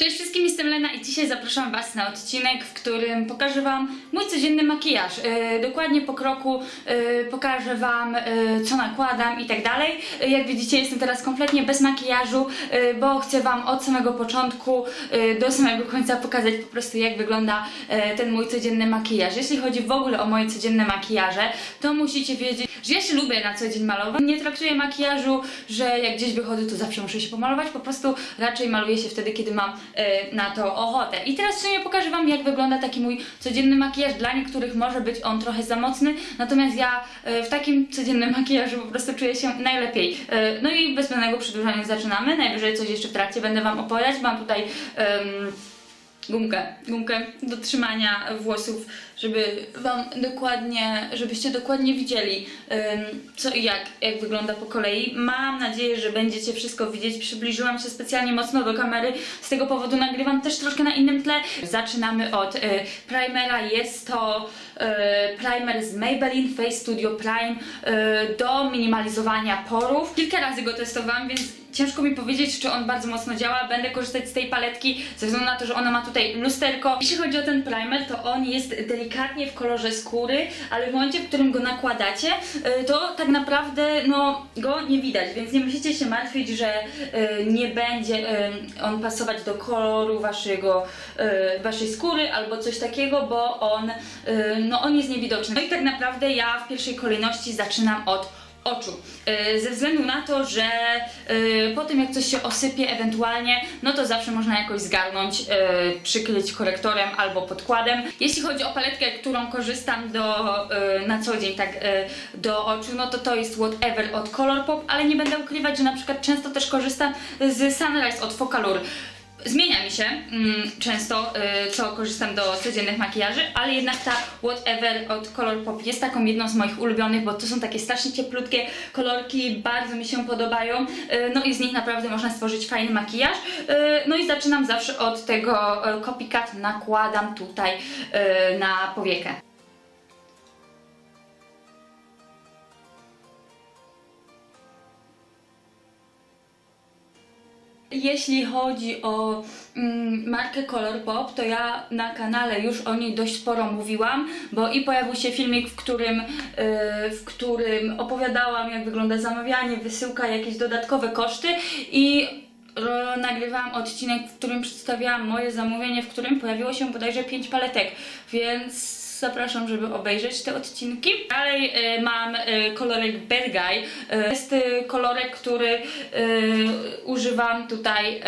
Cześć wszystkim, jestem Lena i dzisiaj zapraszam Was na odcinek, w którym pokażę Wam mój codzienny makijaż. E, dokładnie po kroku e, pokażę Wam, e, co nakładam i tak dalej. Jak widzicie, jestem teraz kompletnie bez makijażu, e, bo chcę Wam od samego początku e, do samego końca pokazać po prostu, jak wygląda e, ten mój codzienny makijaż. Jeśli chodzi w ogóle o moje codzienne makijaże, to musicie wiedzieć, że ja się lubię na co dzień malować. Nie traktuję makijażu, że jak gdzieś wychodzę, to zawsze muszę się pomalować. Po prostu raczej maluję się wtedy, kiedy mam na to ochotę. I teraz w sumie pokażę Wam, jak wygląda taki mój codzienny makijaż. Dla niektórych może być on trochę za mocny, natomiast ja e, w takim codziennym makijażu po prostu czuję się najlepiej. E, no i bez zbędnego przedłużania zaczynamy. Najwyżej coś jeszcze w trakcie będę Wam opowiadać. Mam tutaj. em, gumkę, gumkę do trzymania włosów, żeby wam dokładnie, żebyście dokładnie widzieli co i jak, jak wygląda po kolei. Mam nadzieję, że będziecie wszystko widzieć. Przybliżyłam się specjalnie mocno do kamery, z tego powodu nagrywam też troszkę na innym tle. Zaczynamy od y, primera, jest to y, primer z Maybelline Face Studio Prime y, do minimalizowania porów. Kilka razy go testowałam, więc ciężko mi powiedzieć, czy on bardzo mocno działa. Będę korzystać z tej paletki ze względu na to, że ona ma tutaj lusterko. Jeśli chodzi o ten primer, to on jest delikatnie w kolorze skóry, ale w momencie, w którym go nakładacie, y, to tak naprawdę no, go nie widać, więc nie musicie się martwić, że y, nie będzie y, on pasować do koloru waszego, waszej skóry albo coś takiego, bo on, no, on jest niewidoczny. No i tak naprawdę ja w pierwszej kolejności zaczynam od oczu. Yy, Ze względu na to, że yy, po tym jak coś się osypie ewentualnie, no to zawsze można jakoś zgarnąć, yy, przykryć korektorem albo podkładem. Jeśli chodzi o paletkę, którą korzystam do, na co dzień tak do oczu, no to to jest Whatever od Colourpop, ale nie będę ukrywać, że na przykład często też korzystam z Sunrise od Focalure. Zmienia mi się mm, często, y, co korzystam do codziennych makijaży, ale jednak ta Whatever od Colourpop jest taką jedną z moich ulubionych, bo to są takie strasznie cieplutkie kolorki, bardzo mi się podobają, y, no i z nich naprawdę można stworzyć fajny makijaż. Y, no i zaczynam zawsze od tego y, copycat, nakładam tutaj y, na powiekę. Jeśli chodzi o mm, markę Colourpop, to ja na kanale już o niej dość sporo mówiłam, bo i pojawił się filmik, w którym, yy, w którym opowiadałam, jak wygląda zamawianie, wysyłka, jakieś dodatkowe koszty i ro- nagrywałam odcinek, w którym przedstawiałam moje zamówienie, w którym pojawiło się bodajże 5 paletek, więc zapraszam, żeby obejrzeć te odcinki. Dalej y, mam y, kolorek. Y, jest y, kolorek, który używam tutaj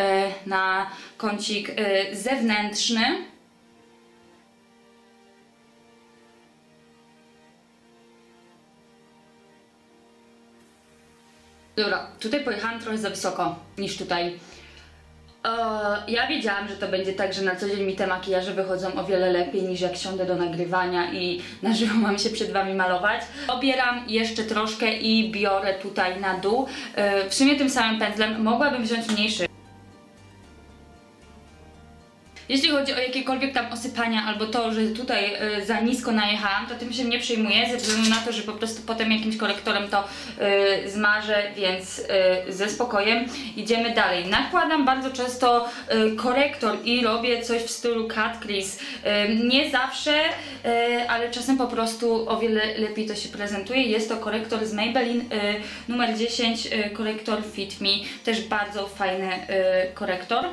na kącik zewnętrzny. Dobra, tutaj pojechałam trochę za wysoko niż tutaj. Ja wiedziałam, że to będzie tak, że na co dzień mi te makijaże wychodzą o wiele lepiej niż jak siądę do nagrywania i na żywo mam się przed Wami malować. Obieram jeszcze troszkę i biorę tutaj na dół. E, w sumie tym samym pędzlem mogłabym wziąć mniejszy. Jeśli chodzi o jakiekolwiek tam osypania albo to, że tutaj y, za nisko najechałam, to tym się nie przejmuję ze względu na to, że po prostu potem jakimś korektorem to y, zmarzę, więc y, ze spokojem idziemy dalej. Nakładam bardzo często y, korektor i robię coś w stylu cut crease. Y, nie zawsze, y, ale czasem po prostu o wiele lepiej to się prezentuje. Jest to korektor z Maybelline y, numer 10, y, korektor Fit Me. Też bardzo fajny y, korektor.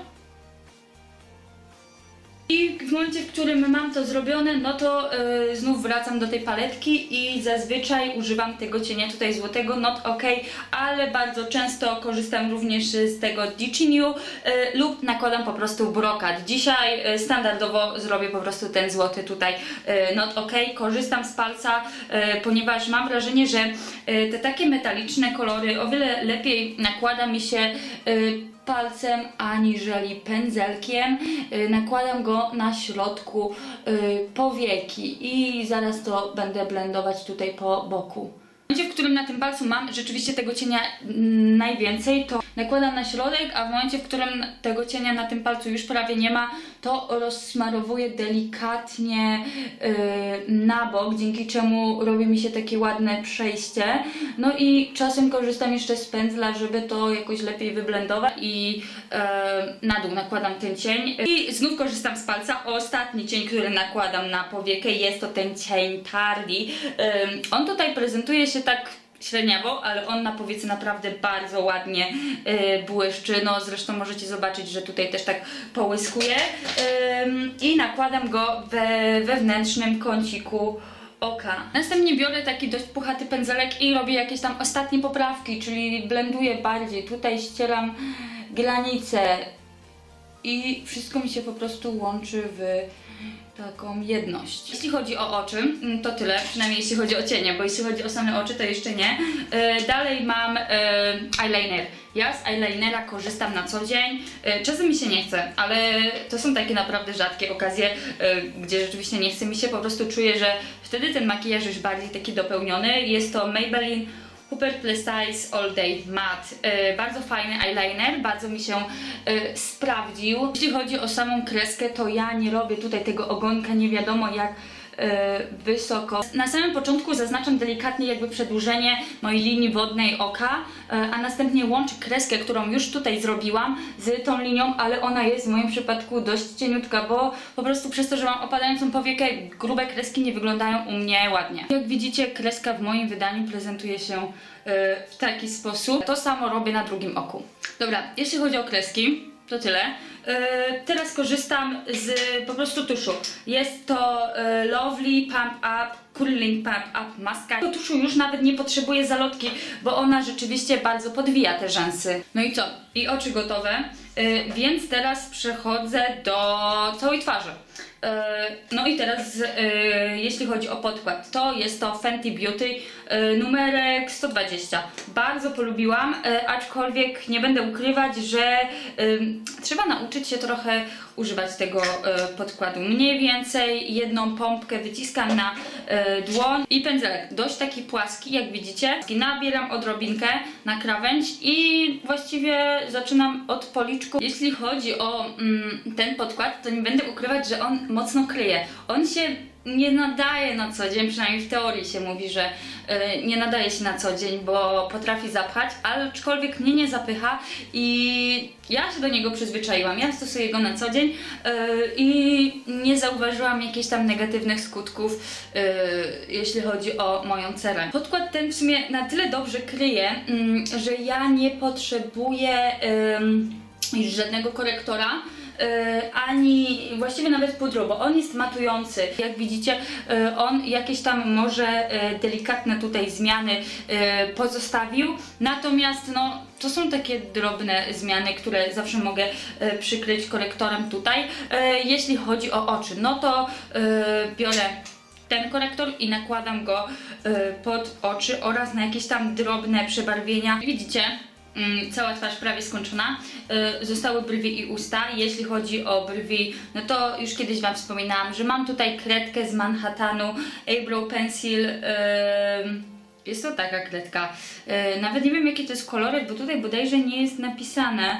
I w momencie, w którym mam to zrobione, no to y, znów wracam do tej paletki i zazwyczaj używam tego cienia tutaj złotego, not ok, ale bardzo często korzystam również z tego Diciniu y, lub nakładam po prostu brokat. Dzisiaj y, standardowo zrobię po prostu ten złoty tutaj y, not ok, korzystam z palca, y, ponieważ mam wrażenie, że y, te takie metaliczne kolory o wiele lepiej nakłada mi się y, palcem aniżeli pędzelkiem. Y, Nakładam go na środku y, powieki i zaraz to będę blendować tutaj po boku. W momencie, w którym na tym palcu mam rzeczywiście tego cienia mm, najwięcej, to nakładam na środek, a w momencie, w którym tego cienia na tym palcu już prawie nie ma, to rozsmarowuję delikatnie yy, na bok, dzięki czemu robi mi się takie ładne przejście. No i czasem korzystam jeszcze z pędzla, żeby to jakoś lepiej wyblendować i yy, na dół nakładam ten cień. I znów korzystam z palca. Ostatni cień, który nakładam na powiekę jest to ten cień Tardy. Yy, on tutaj prezentuje się tak średniawo, ale on na powiece naprawdę bardzo ładnie yy, błyszczy. No zresztą możecie zobaczyć, że tutaj też tak połyskuje. Ym, I nakładam go we wewnętrznym kąciku oka. Następnie biorę taki dość puchaty pędzelek i robię jakieś tam ostatnie poprawki, czyli blenduję bardziej. Tutaj ścieram granice i wszystko mi się po prostu łączy w taką jedność. Jeśli chodzi o oczy, mm, to tyle, przynajmniej jeśli chodzi o cienie, bo jeśli chodzi o same oczy, to jeszcze nie. E, dalej mam e, eyeliner. Ja z eyelinera korzystam na co dzień. E, czasem mi się nie chce, ale to są takie naprawdę rzadkie okazje, gdzie rzeczywiście nie chce mi się. Po prostu czuję, że wtedy ten makijaż już bardziej taki dopełniony. Jest to Maybelline Plus Size All Day Matte. E, bardzo fajny eyeliner, bardzo mi się e, sprawdził. Jeśli chodzi o samą kreskę, to ja nie robię tutaj tego ogonka nie wiadomo jak wysoko. Na samym początku zaznaczam delikatnie jakby przedłużenie mojej linii wodnej oka, e, a następnie łączę kreskę, którą już tutaj zrobiłam z tą linią, ale ona jest w moim przypadku dość cieniutka, bo po prostu przez to, że mam opadającą powiekę, grube kreski nie wyglądają u mnie ładnie. Jak widzicie, kreska w moim wydaniu prezentuje się e, w taki sposób. To samo robię na drugim oku. Dobra, jeśli chodzi o kreski, to tyle. E, teraz korzystam z po prostu tuszu. Jest to e, Lovely Pump Up Curling Pump Up Maska. Do tuszu już nawet nie potrzebuję zalotki, bo ona rzeczywiście bardzo podwija te rzęsy. No i co? I oczy gotowe. E, więc teraz przechodzę do całej twarzy. E, No i teraz, e, jeśli chodzi o podkład, to jest to Fenty Beauty numerek 120. Bardzo polubiłam, aczkolwiek nie będę ukrywać, że trzeba nauczyć się trochę używać tego e, podkładu. Mniej więcej jedną pompkę wyciskam na e, dłoń i pędzelek. Dość taki płaski, jak widzicie. Nabieram odrobinkę na krawędź i właściwie zaczynam od policzku. Jeśli chodzi o mm, ten podkład, to nie będę ukrywać, że on mocno kryje. On się nie nadaje na co dzień, przynajmniej w teorii się mówi, że y, nie nadaje się na co dzień, bo potrafi zapchać, aczkolwiek mnie nie zapycha i ja się do niego przyzwyczaiłam. Ja stosuję go na co dzień y, i nie zauważyłam jakichś tam negatywnych skutków, y, jeśli chodzi o moją cerę. Podkład ten w sumie na tyle dobrze kryje, mm, że ja nie potrzebuję żadnego korektora. E, ani właściwie nawet pudru, bo on jest matujący. Jak widzicie, e, on jakieś tam może e, delikatne tutaj zmiany pozostawił, natomiast no to są takie drobne zmiany, które zawsze mogę przykryć korektorem tutaj. Jeśli chodzi o oczy, no to biorę ten korektor i nakładam go pod oczy oraz na jakieś tam drobne przebarwienia. Widzicie? Mm, Cała twarz prawie skończona. Y, Zostały brwi i usta. Jeśli chodzi o brwi, no to już kiedyś Wam wspominałam, że mam tutaj kredkę z Manhattanu, Eyebrow Pencil. ym, Jest to taka kredka. Y, Nawet nie wiem jaki to jest kolorek, bo tutaj bodajże nie jest napisane.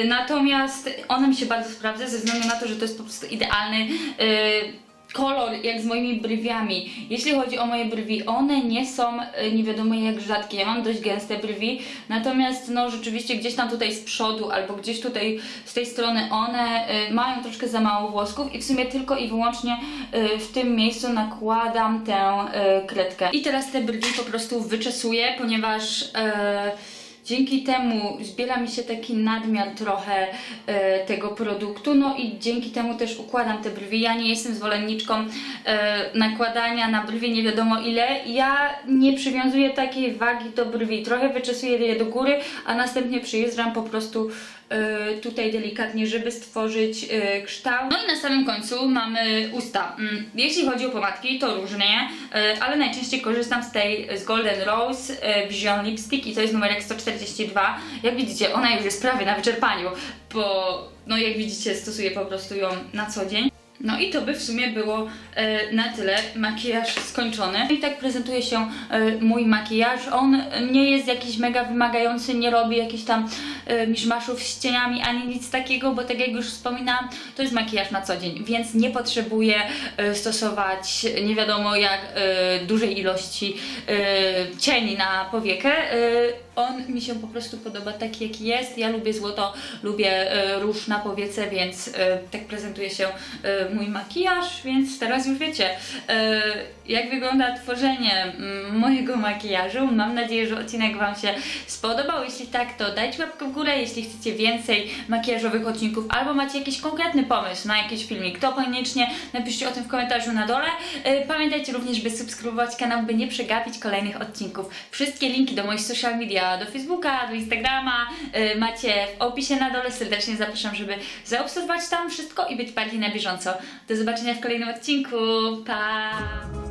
Y, Natomiast ona mi się bardzo sprawdza ze względu na to, że to jest po prostu idealny y, kolor jak z moimi brwiami. Jeśli chodzi o moje brwi, one nie są y, nie wiadomo jak rzadkie. Ja mam dość gęste brwi, natomiast no rzeczywiście gdzieś tam tutaj z przodu albo gdzieś tutaj z tej strony one y, mają troszkę za mało włosków i w sumie tylko i wyłącznie y, w tym miejscu nakładam tę kredkę. I teraz te brwi po prostu wyczesuję, ponieważ Dzięki temu zbiera mi się taki nadmiar trochę e, tego produktu, no i dzięki temu też układam te brwi. Ja nie jestem zwolenniczką e, nakładania na brwi nie wiadomo ile. Ja nie przywiązuję takiej wagi do brwi. Trochę wyczesuję je do góry, a następnie przyjeżdżam po prostu e, tutaj delikatnie, żeby stworzyć e, kształt. No i na samym końcu mamy usta. Mm, Jeśli chodzi o pomadki, to różnie, e, ale najczęściej korzystam z tej z Golden Rose e, Vision Lipstick i to jest numerek 142. Jak widzicie, ona już jest prawie na wyczerpaniu, bo no jak widzicie stosuję po prostu ją na co dzień. No i to by w sumie było e, na tyle. Makijaż skończony. I tak prezentuje się e, mój makijaż. On nie jest jakiś mega wymagający, nie robi jakichś tam e, miszmaszów z cieniami ani nic takiego, bo tak jak już wspominałam, to jest makijaż na co dzień, więc nie potrzebuję e, stosować nie wiadomo jak e, dużej ilości e, cieni na powiekę. E, on mi się po prostu podoba taki jaki jest. Ja lubię złoto, lubię e, róż na powiece, więc e, tak prezentuje się e, mój makijaż, więc teraz już wiecie, jak wygląda tworzenie mm, mojego makijażu. Mam nadzieję, że odcinek Wam się spodobał. Jeśli tak, to dajcie łapkę w górę. Jeśli chcecie więcej makijażowych odcinków albo macie jakiś konkretny pomysł na jakiś filmik, to koniecznie napiszcie o tym w komentarzu na dole. Pamiętajcie również, by subskrybować kanał, by nie przegapić kolejnych odcinków. Wszystkie linki do moich social media, do Facebooka, do Instagrama e, macie w opisie na dole. Serdecznie zapraszam, żeby zaobserwować tam wszystko i być bardziej na bieżąco. Do zobaczenia w kolejnym odcinku. Pa!